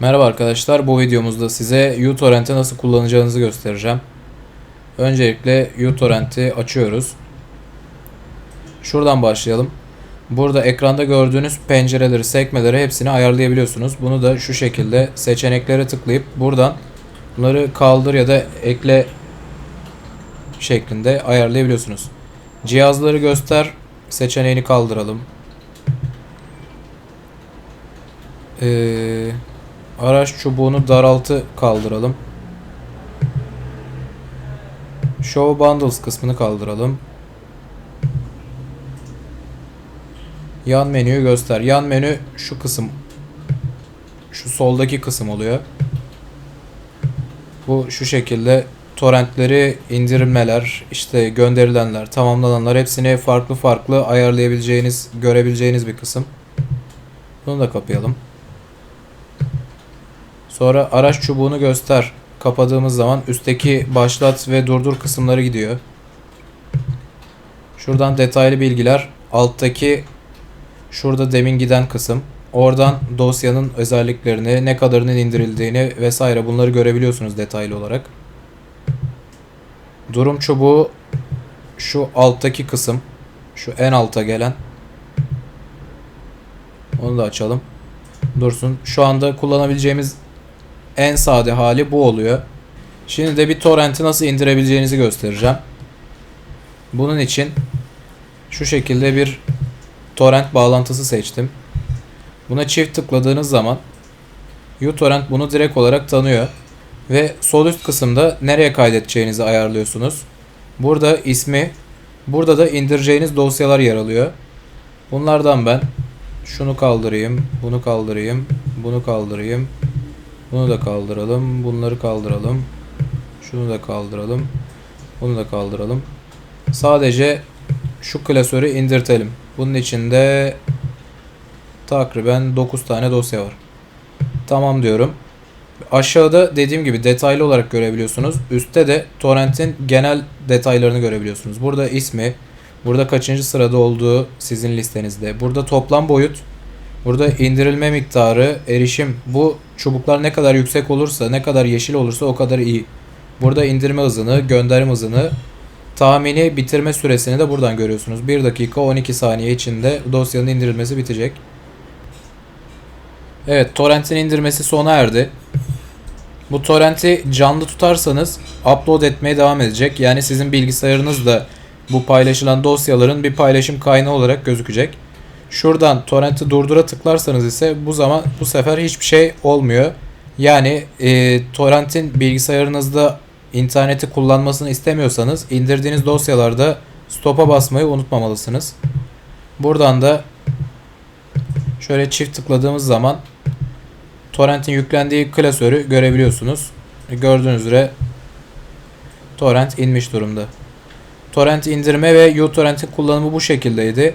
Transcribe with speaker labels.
Speaker 1: Merhaba arkadaşlar, bu videomuzda size uTorrent'i nasıl kullanacağınızı göstereceğim. Öncelikle uTorrent'i açıyoruz. Şuradan başlayalım. Burada ekranda gördüğünüz pencereleri, sekmeleri hepsini ayarlayabiliyorsunuz. Bunu da şu şekilde seçeneklere tıklayıp buradan bunları kaldır ya da ekle şeklinde ayarlayabiliyorsunuz. Cihazları göster seçeneğini kaldıralım. Ee, araç çubuğunu daraltı kaldıralım. Show Bundles kısmını kaldıralım. Yan menüyü göster. Yan menü şu kısım. Şu soldaki kısım oluyor. Bu şu şekilde torrentleri indirmeler, işte gönderilenler, tamamlananlar hepsini farklı farklı ayarlayabileceğiniz, görebileceğiniz bir kısım. Bunu da kapayalım. Sonra araç çubuğunu göster. Kapadığımız zaman üstteki başlat ve durdur kısımları gidiyor. Şuradan detaylı bilgiler. Alttaki şurada demin giden kısım. Oradan dosyanın özelliklerini, ne kadarının indirildiğini vesaire bunları görebiliyorsunuz detaylı olarak. Durum çubuğu şu alttaki kısım. Şu en alta gelen. Onu da açalım. Dursun. Şu anda kullanabileceğimiz en sade hali bu oluyor. Şimdi de bir torrenti nasıl indirebileceğinizi göstereceğim. Bunun için şu şekilde bir torrent bağlantısı seçtim. Buna çift tıkladığınız zaman uTorrent bunu direkt olarak tanıyor ve sol üst kısımda nereye kaydedeceğinizi ayarlıyorsunuz. Burada ismi, burada da indireceğiniz dosyalar yer alıyor. Bunlardan ben şunu kaldırayım, bunu kaldırayım, bunu kaldırayım, bunu da kaldıralım. Bunları kaldıralım. Şunu da kaldıralım. Bunu da kaldıralım. Sadece şu klasörü indirtelim. Bunun içinde takriben 9 tane dosya var. Tamam diyorum. Aşağıda dediğim gibi detaylı olarak görebiliyorsunuz. Üstte de torrentin genel detaylarını görebiliyorsunuz. Burada ismi, burada kaçıncı sırada olduğu sizin listenizde. Burada toplam boyut, Burada indirilme miktarı, erişim bu çubuklar ne kadar yüksek olursa, ne kadar yeşil olursa o kadar iyi. Burada indirme hızını, gönderme hızını, tahmini bitirme süresini de buradan görüyorsunuz. 1 dakika 12 saniye içinde dosyanın indirilmesi bitecek. Evet, torrentin indirmesi sona erdi. Bu torrenti canlı tutarsanız upload etmeye devam edecek. Yani sizin bilgisayarınız da bu paylaşılan dosyaların bir paylaşım kaynağı olarak gözükecek. Şuradan torrenti durdura tıklarsanız ise bu zaman bu sefer hiçbir şey olmuyor. Yani e, torrentin bilgisayarınızda interneti kullanmasını istemiyorsanız indirdiğiniz dosyalarda stop'a basmayı unutmamalısınız. Buradan da şöyle çift tıkladığımız zaman torrentin yüklendiği klasörü görebiliyorsunuz. Gördüğünüz üzere torrent inmiş durumda. Torrent indirme ve uTorrent'in kullanımı bu şekildeydi.